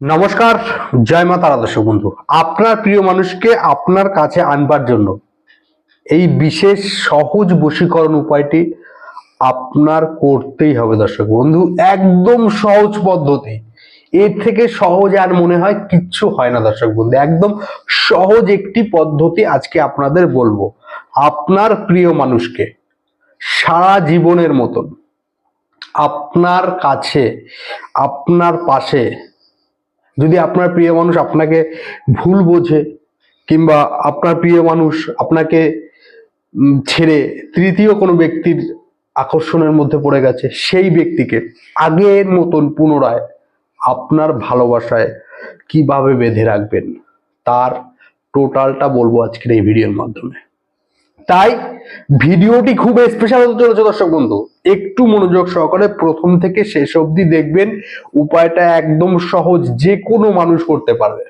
নমস্কার, জয় মা তারা দর্শক বন্ধু। আপনার প্রিয় মানুষকে আপনার কাছে আনবার জন্য এই বিশেষ সহজ বশীকরণ উপায়টি আপনার করতেই হবে দর্শক বন্ধু, একদম সহজ পদ্ধতি। এর থেকে সহজ আর মনে হয় কিচ্ছু হয় না দর্শক বন্ধু, একদম সহজ একটি পদ্ধতি আজকে আপনাদের বলব। আপনার প্রিয় মানুষকে সারা জীবনের মতন আপনার কাছে, আপনার পাশে যদি আপনার প্রিয় মানুষ আপনাকে ভুল বোঝে কিংবা আপনার প্রিয় মানুষ আপনাকে ছেড়ে তৃতীয় কোনো ব্যক্তির আকর্ষণের মধ্যে পড়ে গেছে, সেই ব্যক্তিকে আগের মতন পুনরায় আপনার ভালোবাসায় কীভাবে বেঁধে রাখবেন, তার টোটালটা বলব আজকের এই ভিডিওর মাধ্যমে। তাই ভিডিওটি খুব স্পেশাল হতে চলেছে দর্শক বন্ধু। একটু মনোযোগ সহকারে প্রথম থেকে শেষ অবধি দেখবেন, উপায়টা একদম সহজ যে কোনো মানুষ করতে পারবে।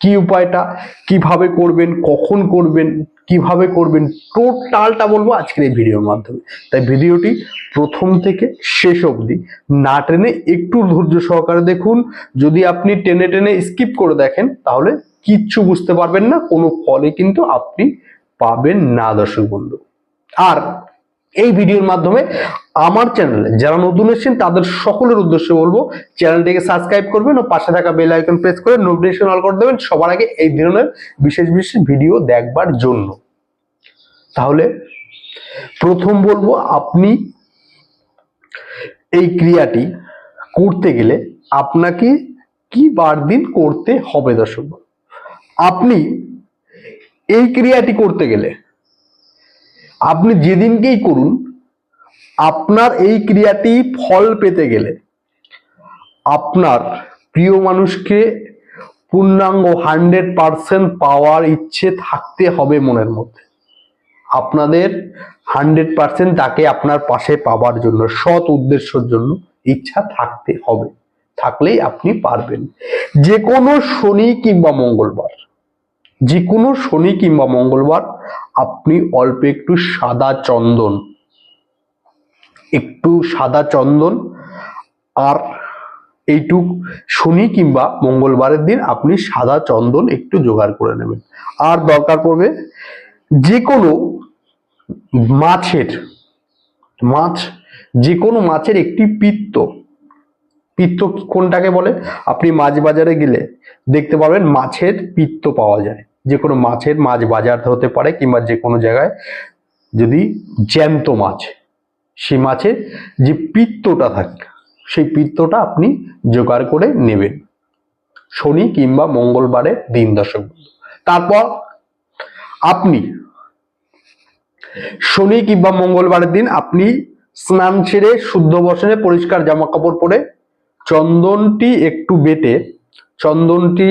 কি উপায়টা? কীভাবে করবেন? কখন করবেন? কীভাবে করবেন? টোটালটা বলব আজকের এই ভিডিওর মাধ্যমে। তাই ভিডিওটি প্রথম থেকে শেষ অবধি না টেনে একটু ধৈর্য সহকারে দেখুন। যদি আপনি টেনে টেনে স্কিপ করে দেখেন, তাহলে কিচ্ছু বুঝতে পারবেন না, কোনো ফলে কিন্তু আপনি পাবেন না দর্শক বন্ধু। আর এই ভিডিওর মাধ্যমে আমার চ্যানেলে যারা নতুন এসেছেন, তাদের সকলের উদ্দেশ্যে বলব চ্যানেলটিকে সাবস্ক্রাইব করবেন ও পাশে থাকা বেল আইকন প্রেস করে নোটিফিকেশন অল করে দেবেন। সবার আগে এই ধরনের বিশেষ বিশেষ ভিডিও দেখবার জন্য। তাহলে প্রথম বলব, আপনি এই ক্রিয়াটি করতে গেলে আপনাকে কি বার দিন করতে হবে দর্শক আপনি এই ক্রিয়াটি করতে গেলে আপনি যেদিনকেই করুন, আপনার এই ক্রিয়াটি ফল পেতে গেলে আপনার প্রিয় মানুষকে পূর্ণাঙ্গ হান্ড্রেড পার্সেন্ট পাওয়ার ইচ্ছে থাকতে হবে মনের মধ্যে। আপনাদের হান্ড্রেড পার্সেন্ট তাকে আপনার পাশে পাওয়ার জন্য, সৎ উদ্দেশ্যের জন্য ইচ্ছা থাকতে হবে, থাকলেই আপনি পারবেন। যে কোনো শনি কিংবা মঙ্গলবার। যে কোনো শনি কিংবা মঙ্গলবার আপনি অল্প একটু সাদা চন্দন। একটু সাদা চন্দন আর এইটুক শনি কিংবা মঙ্গলবারের দিন আপনি সাদা চন্দন একটু জোগাড় করে নেবেন। আর দরকার পড়বে যে কোনো মাছের, মাছ যে কোনো মাছের একটি পিত্ত। পিত্ত কোনটাকে বলে? আপনি মাছ বাজারে গেলে দেখতে পাবেন মাছের পিত্ত পাওয়া যায়। যে কোনো মাছের মাছ বাজার হতে পারে কিংবা যে কোনো জায়গায় যদি জ্যান্ত মাছ, সেই মাছের যে পিত্তটা থাকে, সেই পিত্তটা আপনি জোগাড় করে নেবেন। শনি কিংবা মঙ্গলবারে দিন দশক তারপর আপনি শনি কিংবা মঙ্গলবারের দিন আপনি স্নান ছেড়ে শুদ্ধ বসনে পরিষ্কার জামা কাপড় পরে চন্দনটি একটু বেটে চন্দনটি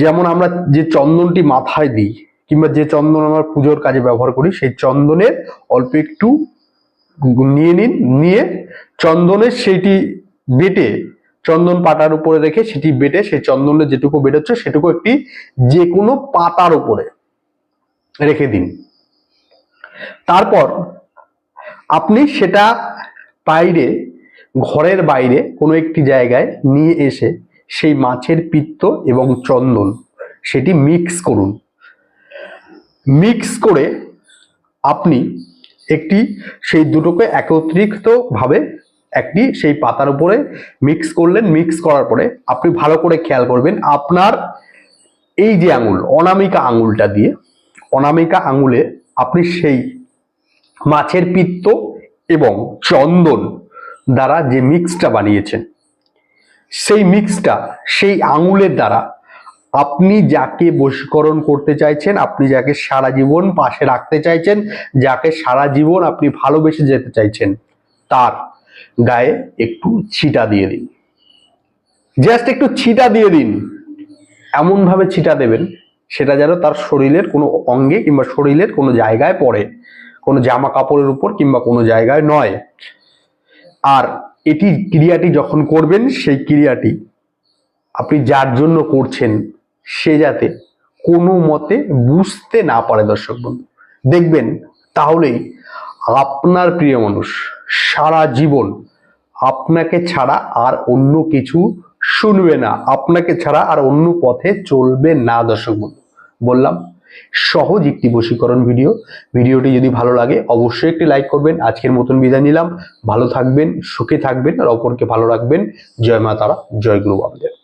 যেমন আমরা যে চন্দনটি মাথায় দিই, কিংবা যে চন্দন আমরা পুজোর কাজে ব্যবহার করি, সেই চন্দনের অল্প একটু নিয়ে নিন, নিয়ে চন্দনের সেইটি বেটে, চন্দন পাতার উপরে রেখে সেটি বেটে, সেই চন্দনের যেটুকু বেরোচ্ছে সেটুকু একটি যে কোনো পাতার উপরে রেখে দিন। তারপর আপনি সেটা বাইরে, ঘরের বাইরে কোনো একটি জায়গায় নিয়ে এসে সেই মাছের পিত্ত এবং চন্দন সেটি মিক্স করুন। মিক্স করে আপনি একটি সেই দুটোকে একত্রিত ভাবে একটি সেই পাতার উপরে মিক্স করলেন। মিক্স করার পরে আপনি ভালো করে খেয়াল করবেন আপনার এই যে আঙুল, অনামিকা আঙুলটা দিয়ে, অনামিকা আঙুলে আপনি সেই মাছের পিত্ত এবং চন্দন দ্বারা যে মিক্সটা বানিয়েছেন সেই মিক্সটা সেই আঙুলের দ্বারা আপনি যাকে বশীকরণ করতে চাইছেন, আপনি যাকে সারা জীবন পাশে রাখতে চাইছেন, যাকে সারা জীবন আপনি ভালোবেসে যেতে চাইছেন, তার গায়ে একটু ছিটা দিয়ে দিন। জাস্ট একটু ছিটা দিয়ে দিন। এমন ভাবে ছিটা দেবেন, সেটা যেন তার শরীরের কোনো অঙ্গে কিংবা শরীরের কোনো জায়গায় পড়ে, কোনো জামা কাপড়ের উপর কিংবা কোনো জায়গায় নয়। আর এটি ক্রিয়াটি যখন করবেন, সেই ক্রিয়াটি আপনি যার জন্য করছেন, সে যাতে কোনো মতে বুঝতে না পারে দর্শক বন্ধু। দেখবেন, তাহলেই আপনার প্রিয় মানুষ সারা জীবন আপনাকে ছাড়া আর অন্য কিছু শুনবে না। আপনাকে ছাড়া আর অন্য পথে চলবে না দর্শক বন্ধু। বললাম সহজ একটি বশীকরণ ভিডিও। ভিডিওটি যদি ভালো লাগে, অবশ্যই একটি লাইক করবেন। আজকের মতন বিদায় নিলাম। ভালো থাকবেন, সুখে থাকবেন আর অপরকে ভালো রাখবেন। জয় মা তারা, জয় গুরু বামদেব।